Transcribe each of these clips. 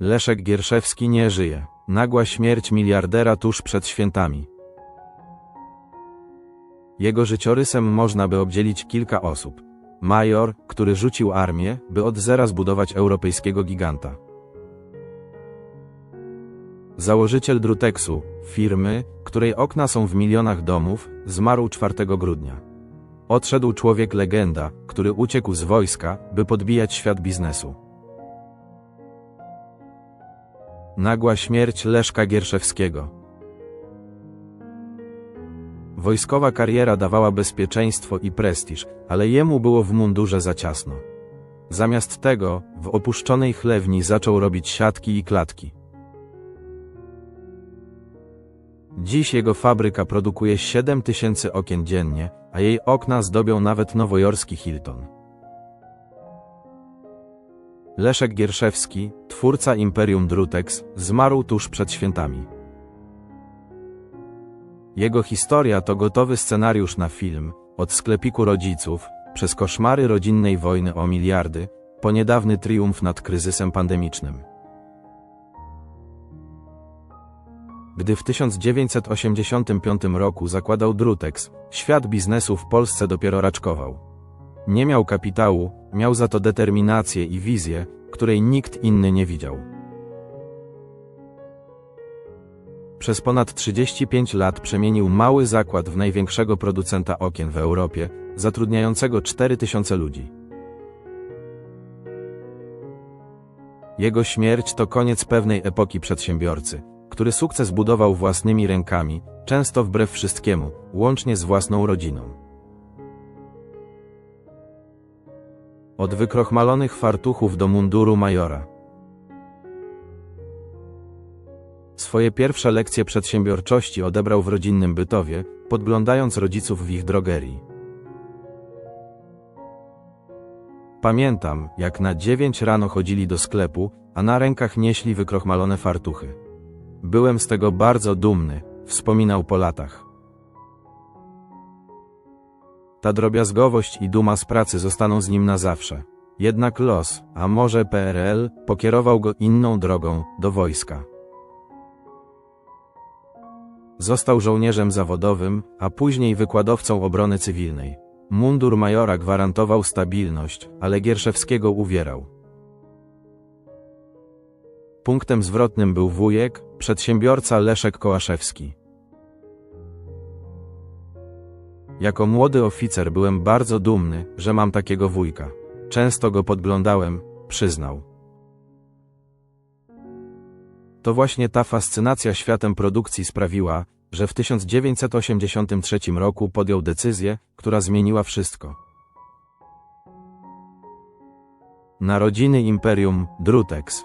Leszek Gierszewski nie żyje. Nagła śmierć miliardera tuż przed świętami. Jego życiorysem można by obdzielić kilka osób. Major, który rzucił armię, by od zera zbudować europejskiego giganta. Założyciel Drutexu, firmy, której okna są w milionach domów, zmarł 4 grudnia. Odszedł człowiek legenda, który uciekł z wojska, by podbijać świat biznesu. Nagła śmierć Leszka Gierszewskiego. Wojskowa kariera dawała bezpieczeństwo i prestiż, ale jemu było w mundurze za ciasno. Zamiast tego, w opuszczonej chlewni zaczął robić siatki i klatki. Dziś jego fabryka produkuje 7 tysięcy okien dziennie, a jej okna zdobią nawet nowojorski Hilton. Leszek Gierszewski, twórca Imperium Drutex, zmarł tuż przed świętami. Jego historia to gotowy scenariusz na film, od sklepiku rodziców, przez koszmary rodzinnej wojny o miliardy, po niedawny triumf nad kryzysem pandemicznym. Gdy w 1985 roku zakładał Drutex, świat biznesu w Polsce dopiero raczkował. Nie miał kapitału, miał za to determinację i wizję, której nikt inny nie widział. Przez ponad 35 lat przemienił mały zakład w największego producenta okien w Europie, zatrudniającego 4000 ludzi. Jego śmierć to koniec pewnej epoki przedsiębiorcy, który sukces budował własnymi rękami, często wbrew wszystkiemu, łącznie z własną rodziną. Od wykrochmalonych fartuchów do munduru majora. Swoje pierwsze lekcje przedsiębiorczości odebrał w rodzinnym Bytowie, podglądając rodziców w ich drogerii. Pamiętam, jak na dziewięć rano chodzili do sklepu, a na rękach nieśli wykrochmalone fartuchy. Byłem z tego bardzo dumny, wspominał po latach. Ta drobiazgowość i duma z pracy zostaną z nim na zawsze. Jednak los, a może PRL, pokierował go inną drogą, do wojska. Został żołnierzem zawodowym, a później wykładowcą obrony cywilnej. Mundur majora gwarantował stabilność, ale Gierszewskiego uwierał. Punktem zwrotnym był wujek, przedsiębiorca Leszek Kołaszewski. Jako młody oficer byłem bardzo dumny, że mam takiego wujka. Często go podglądałem, przyznał. To właśnie ta fascynacja światem produkcji sprawiła, że w 1983 roku podjął decyzję, która zmieniła wszystko. Narodziny Imperium Drutex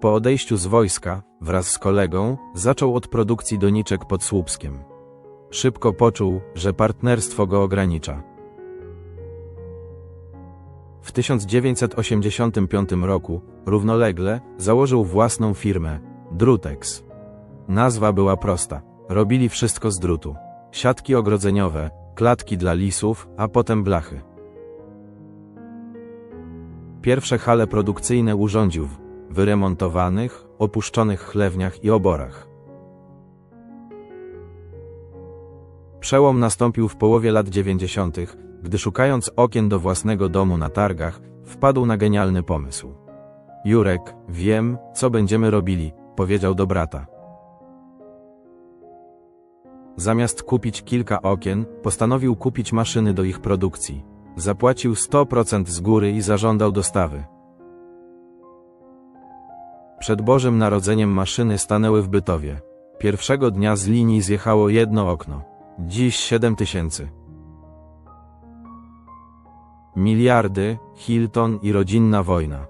Po odejściu z wojska, wraz z kolegą, zaczął od produkcji doniczek pod Słupskiem. Szybko poczuł, że partnerstwo go ogranicza. W 1985 roku, równolegle, założył własną firmę, Drutex. Nazwa była prosta. Robili wszystko z drutu. Siatki ogrodzeniowe, klatki dla lisów, a potem blachy. Pierwsze hale produkcyjne urządził w wyremontowanych, opuszczonych chlewniach i oborach. Przełom nastąpił w połowie lat 90., gdy szukając okien do własnego domu na targach, wpadł na genialny pomysł. Jurek, wiem, co będziemy robili, powiedział do brata. Zamiast kupić kilka okien, postanowił kupić maszyny do ich produkcji. Zapłacił 100% z góry i zażądał dostawy. Przed Bożym Narodzeniem maszyny stanęły w Bytowie. Pierwszego dnia z linii zjechało jedno okno. Dziś 7 tysięcy. Miliardy, Hilton i rodzinna wojna.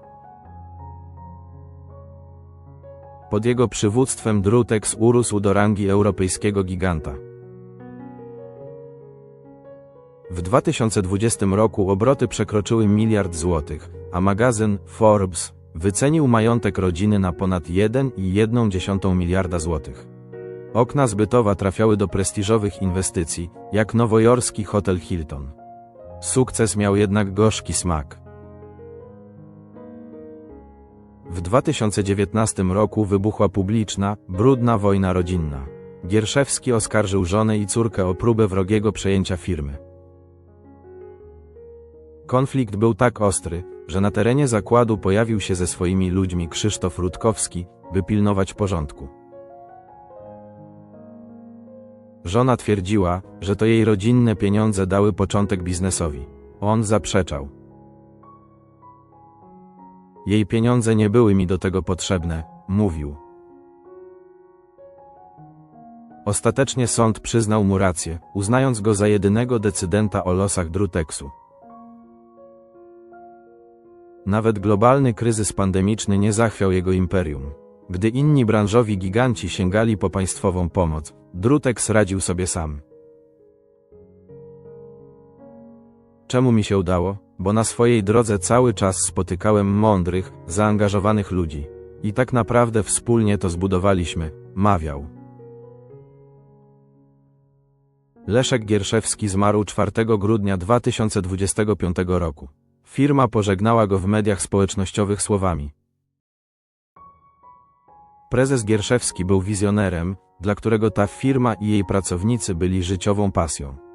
Pod jego przywództwem Drutex urósł do rangi europejskiego giganta. W 2020 roku obroty przekroczyły miliard złotych, a magazyn Forbes wycenił majątek rodziny na ponad 1,1 miliarda złotych. Okna zbytowa trafiały do prestiżowych inwestycji, jak nowojorski hotel Hilton. Sukces miał jednak gorzki smak. W 2019 roku wybuchła publiczna, brudna wojna rodzinna. Gierszewski oskarżył żonę i córkę o próbę wrogiego przejęcia firmy. Konflikt był tak ostry, że na terenie zakładu pojawił się ze swoimi ludźmi Krzysztof Rutkowski, by pilnować porządku. Żona twierdziła, że to jej rodzinne pieniądze dały początek biznesowi. On zaprzeczał. Jej pieniądze nie były mi do tego potrzebne, mówił. Ostatecznie sąd przyznał mu rację, uznając go za jedynego decydenta o losach Druteksu. Nawet globalny kryzys pandemiczny nie zachwiał jego imperium. Gdy inni branżowi giganci sięgali po państwową pomoc, Drutex radził sobie sam. Czemu mi się udało? Bo na swojej drodze cały czas spotykałem mądrych, zaangażowanych ludzi. I tak naprawdę wspólnie to zbudowaliśmy, mawiał. Leszek Gierszewski zmarł 4 grudnia 2025 roku. Firma pożegnała go w mediach społecznościowych słowami. Prezes Gierszewski był wizjonerem, dla którego ta firma i jej pracownicy byli życiową pasją.